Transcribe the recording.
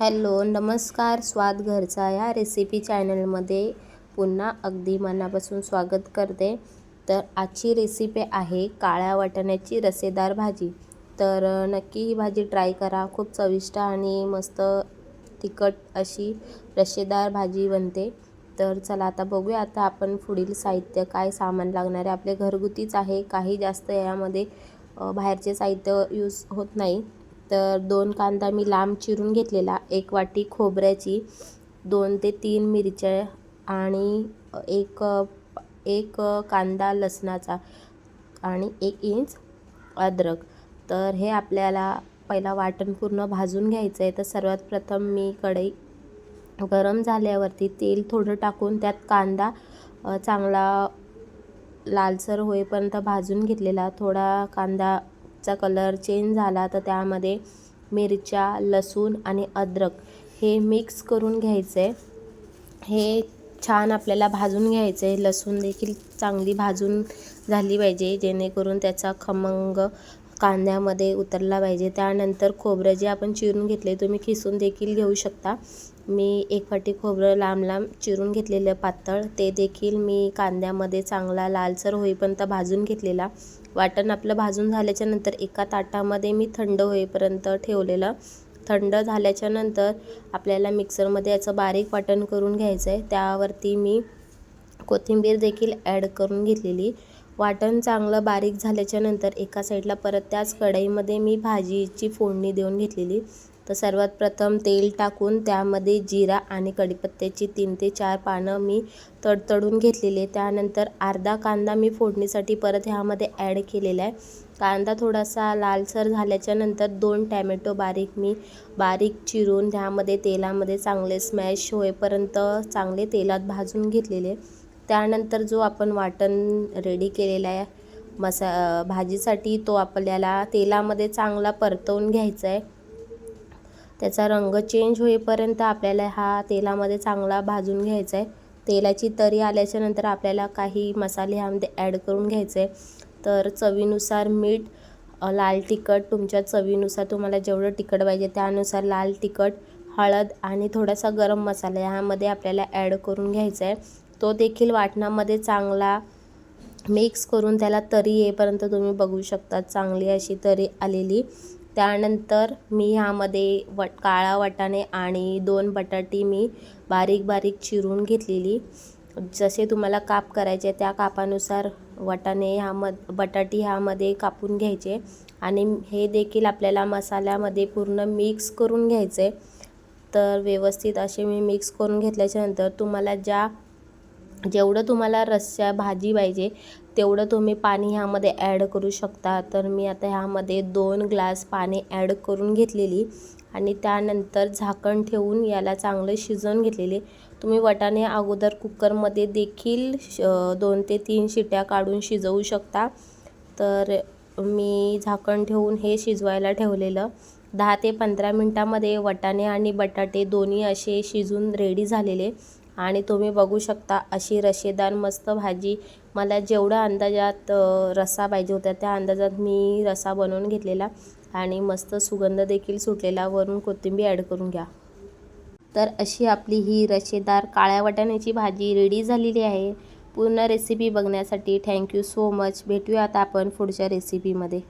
Hello नमस्कार. स्वाद घरचा या रेसिपी चॅनलमध्ये पुन्हा अगदी मनापासून स्वागत करते. तर आजची रेसिपी आहे काळ्या वाटाण्याची रसेदार भाजी. तर नक्की ही भाजी ट्राय करा. खूप चविष्ट आणि मस्त तिखट अशी रसेदार भाजी बनते. तर चला आता बघूया आता आपण पुढील साहित्य काय सामान लागणार आहे. आपले घरगुतीच आहे. काही जास्त यामध्ये बाहेरचे साहित्य यूज होत नाही. तर दोन कांदा मी लांब चिरून घेतलेला. एक वाटी खोबऱ्याची दोन ते तीन मिरच्या आणि एक एक कांदा लसणाचा आणि एक इंच अद्रक. तर हे आपल्याला पहिला वाटण पूर्ण भाजून घ्यायचं आहे तर सर्वात प्रथम मी कढई गरम झाल्यावरती तेल थोडं टाकून त्यात कांदा चांगला लालसर होईपर्यंत भाजून घेतलेला. थोडा कांदा चा कलर चेंज झाला तर त्यामध्ये मिरच्या लसूण आणि अद्रक हे मिक्स करून घ्यायचं. आहे हे छान आपल्याला भाजून घ्यायचं. आहे लसूण देखील चांगली भाजून झाली पाहिजे जेणेकरून त्याचा खमंग कांद्यामध्ये उतरला पाहिजे. त्यानंतर खोबरं जे आपण चिरून घेतले तुम्ही खिसून देखील घेऊ शकता. मी एक वाटी खोबरं लांब लांब चिरून घेतलेलं पातळ ते देखील मी कांद्यामध्ये चांगला लालसर होईपर्यंत भाजून घेतलेला. वाटण आपलं भाजून झाल्याच्यानंतर एका ताटामध्ये मी थंड होईपर्यंत ठेवलेलं. थंड झाल्याच्यानंतर आपल्याला मिक्सरमध्ये याचं बारीक वाटण करून घ्यायचं आहे त्यावरती मी कोथिंबीर देखील ॲड करून घेतलेली. वाटण चांगलं बारीक झाल्याच्यानंतर एका साईडला परत त्याच कढईमध्ये मी भाजीची फोडणी देऊन घेतलेली. तर सर्वात प्रथम तेल टाकून त्यामध्ये जिरा आणि कढीपत्त्याची तीन ते चार पानं मी तडतडून घेतलेले त्यानंतर अर्धा कांदा मी फोडणीसाठी परत ह्यामध्ये ॲड केलेला आहे. कांदा थोडासा लालसर झाल्याच्यानंतर दोन टॅमॅटो बारीक मी बारीक चिरून त्यामध्ये तेलामध्ये चांगले स्मॅश होईपर्यंत चांगले तेलात भाजून घेतलेले त्यानंतर जो आपण वाटण रेडी केलेला आहे मसा भाजीसाठी तो आपल्याला तेलामध्ये चांगला परतवून घ्यायचा आहे. त्याचा रंग चेंज होईपर्यंत आपल्याला हा तेलामध्ये चांगला भाजून घ्यायचा आहे. तेलाची तरी आल्याच्यानंतर आपल्याला काही मसाले ह्यामध्ये ॲड करून घ्यायचे तर चवीनुसार मीठ लाल तिखट तुमच्या चवीनुसार तुम्हाला जेवढं तिखट पाहिजे त्यानुसार लाल तिखट हळद आणि थोडासा गरम मसाला ह्यामध्ये आपल्याला ॲड करून घ्यायचा आहे. तो देखील वाटणामध्ये चांगला मिक्स करून त्याला तरी येईपर्यंत तुम्ही बघू शकता चांगली अशी तरी आलेली. त्यानंतर मी ह्यामध्ये वट काळा वाटाणे आणि दोन बटाटी मी बारीक बारीक चिरून घेतलेली. जसे तुम्हाला काप करायचे त्या कापानुसार वटाणे ह्यामद बटाटी ह्यामध्ये कापून घ्यायचे आणि हे देखील आपल्याला मसाल्यामध्ये पूर्ण मिक्स करून घ्यायचे. तर व्यवस्थित असे मी मिक्स करून घेतल्याच्यानंतर तुम्हाला ज्या जेवढं तुम्हाला रस्सा भाजी पाहिजे तेवढं तुम्ही पाणी ह्यामध्ये ॲड करू शकता. तर मी आता ह्यामध्ये दोन ग्लास पाणी ॲड करून घेतलेली आणि त्यानंतर झाकण ठेवून याला चांगलं शिजवून घेतलेले. तुम्ही वटाणे अगोदर कुकरमध्ये देखील दोन ते तीन शिट्या काढून शिजवू शकता. तर मी झाकण ठेवून हे शिजवायला ठेवलेलं. दहा ते पंधरा मिनटामध्ये वटाणे आणि बटाटे दोन्ही असे शिजून रेडी झालेले. आणि तुम्ही बघू शकता अशी रशेदार मस्त भाजी. मला जेवढा अंदाजात रस्सा पाहिजे होता त्या अंदाजात मी रस्सा बनवून घेतलेला आणि मस्त सुगंध देखील सुटलेला. वरून कोथिंबीर ॲड करून घ्या. तर अशी आपली ही रशेदार काळ्या वाटाण्याची भाजी रेडी झालेली आहे. पूर्ण रेसिपी बघण्यासाठी थँक्यू सो मच भेटूया आता आपण पुढच्या रेसिपीमध्ये